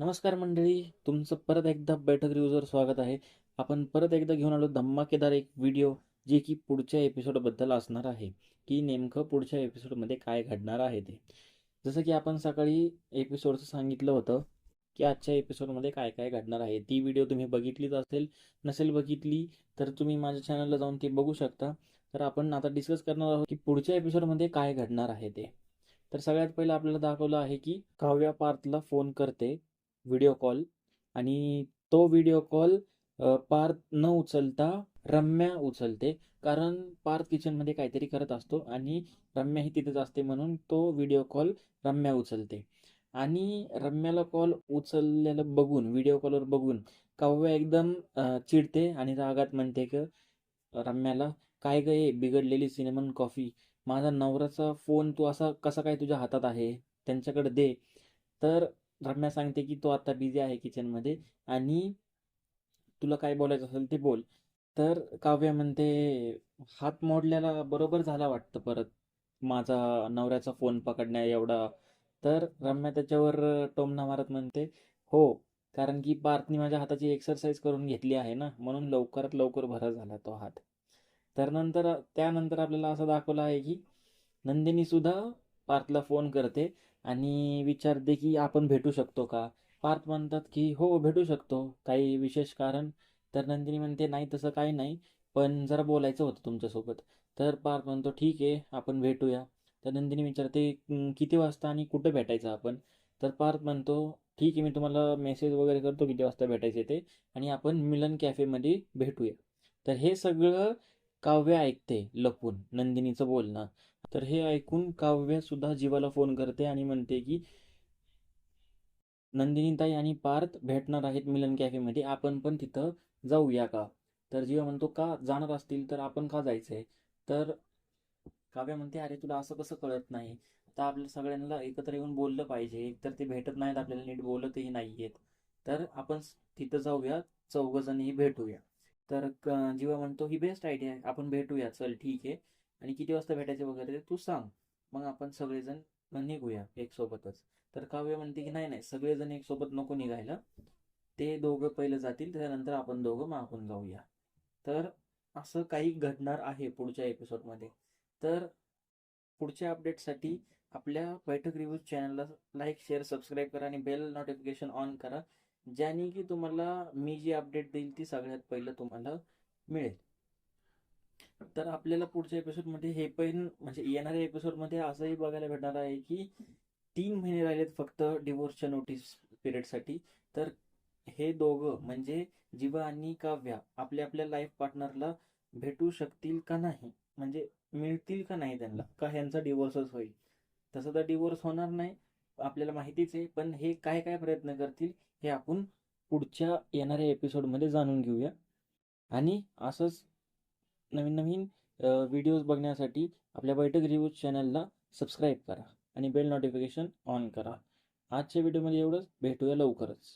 नमस्कार मंडळी तुमचं परत एकदा बैठक रिव्ह्यूजवर स्वागत आहे. आपण परत एकदा घेऊन आलो धम्माकेदार एक व्हिडिओ जे की पुढच्या एपिसोडबद्दल असणार आहे. की नेमकं पुढच्या एपिसोडमध्ये काय घडणार आहे ते. जसं की आपण सकाळी एपिसोडचं सांगितलं होतं की आजच्या एपिसोडमध्ये काय काय घडणार आहे. ती व्हिडिओ तुम्ही बघितलीच असेल नसेल बघितली तर तुम्ही माझ्या चॅनलला जाऊन ती बघू शकता. तर आपण आता डिस्कस करणार आहोत की पुढच्या एपिसोडमध्ये काय घडणार आहे ते. तर सगळ्यात पहिलं आपल्याला दाखवलं आहे की काव्या पार्थला फोन करते. व्हिडिओ कॉल आणि तो व्हिडिओ कॉल पार्थ न उचलता रम्या उचलते. कारण पार्थ किचनमध्ये काहीतरी करत असतो आणि रम्या ही तिथेच असते म्हणून तो व्हिडिओ कॉल रम्या उचलते. आणि रम्याला कॉल उचललेलं बघून व्हिडिओ कॉलवर बघून काव्या एकदम चिडते आणि रागात म्हणते की रम्याला काय गे बिघडलेली सिनेमन कॉफी माझा नवऱ्याचा फोन तू असा कसा काय तुझ्या हातात आहे? त्यांच्याकडे दे. तर रम्या सांगते की तो आता बिझी आहे किचनमध्ये आणि तुला काय बोलायचं असेल ते बोल. तर काव्य म्हणते हात मोडल्याला बरोबर झाला वाटतं परत माझा नवऱ्याचा फोन पकडण्या एवढा. तर रम्या त्याच्यावर टोमना मारत म्हणते हो कारण की पार्थनी माझ्या हाताची एक्सरसाइज करून घेतली आहे ना म्हणून लवकरात लवकर भरा झाला तो हात. तर नंतर त्यानंतर आपल्याला असं दाखवलं आहे की नंदिनी सुद्धा पार्थला फोन करते. आणि विचारते की आपण भेटू शकतो का? पार्थ म्हणतात की हो भेटू शकतो. काही विशेष कारण तर नंदिनी म्हणते नाही तसं काही नाही. पण जरा बोलायचं होतं तुमच्यासोबत. तर पार्थ म्हणतो ठीक आहे आपण भेटूया. तर नंदिनी विचारते किती वाजता आणि कुठं भेटायचं आपण? तर पार्थ म्हणतो ठीक आहे मी तुम्हाला मेसेज वगैरे करतो किती वाजता भेटायचे ते. आणि आपण मिलन कॅफेमध्ये भेटूया. तर हे सगळं काव्य ऐकते लपून नंदिनीचं बोलणं. तर हे ऐकून काव्य सुद्धा जीवाला फोन करते आणि म्हणते की नंदिनीताई आणि पार्थ भेटणार आहेत मिलन कॅफेमध्ये. आपण पण तिथं जाऊया का? तर जीवा म्हणतो का? जाणार असतील तर आपण का जायचंय? तर काव्य म्हणते अरे तुला असं कसं कळत नाही? आता आपल्या सगळ्यांना एकत्र येऊन बोललं पाहिजे. एकतर ते भेटत नाहीत आपल्याला नीट बोलतही नाहीयेत. तर आपण तिथं जाऊया चौघजणही भेटूया. तर जीवा म्हणतो ही बेस्ट आयडिया आहे. आपण भेटूया. चल ठीक आहे. आणि किती वाजता भेटायचे वगैरे ते तू सांग. मग आपण सगळेजण निघूया एक सोबतच तर काव्य म्हणते की नाही नाही सगळेजण एक सोबत नको निघायला. ते दोघं पहिलं जातील त्यानंतर आपण दोघं मागून जाऊया. तर असं काही घडणार आहे पुढच्या एपिसोडमध्ये तर पुढच्या अपडेटसाठी आपल्या बैठक रिव्ह्यू चॅनलला लाईक शेअर सबस्क्राईब करा आणि बेल नोटिफिकेशन ऑन करा ज्याने की तुम्हाला मी जी अपडेट देईल ती सगळ्यात पहिलं तुम्हाला मिळेल. तर आपल्याला पुढच्या एपिसोडमध्ये हे पण म्हणजे येणाऱ्या एपिसोडमध्ये असंही बघायला भेटणार आहे की तीन महिने राहिलेत फक्त डिवोर्सच्या नोटीस पिरियडसाठी तर हे दोघं म्हणजे जीवा आणि काव्या आपल्या आपल्या लाईफ पार्टनरला भेटू शकतील का नाही? म्हणजे मिळतील का नाही त्यांना? का ह्यांचा डिवोर्सच होईल? तसं तर डिवोर्स होणार नाही आपल्याला माहितीच आहे पण हे काय काय प्रयत्न करतील हे आपण पुढच्या येणाऱ्या एपिसोडमध्ये जाणून घेऊया. आणि असंच नवीन नवीन व्हिडिओज बघण्यासाठी आपल्या बैठक रिव्ह्यूज चॅनलला सबस्क्राईब करा आणि बेल नोटिफिकेशन ऑन करा. आजच्या व्हिडिओमध्ये एवढंच. भेटूया लवकरच.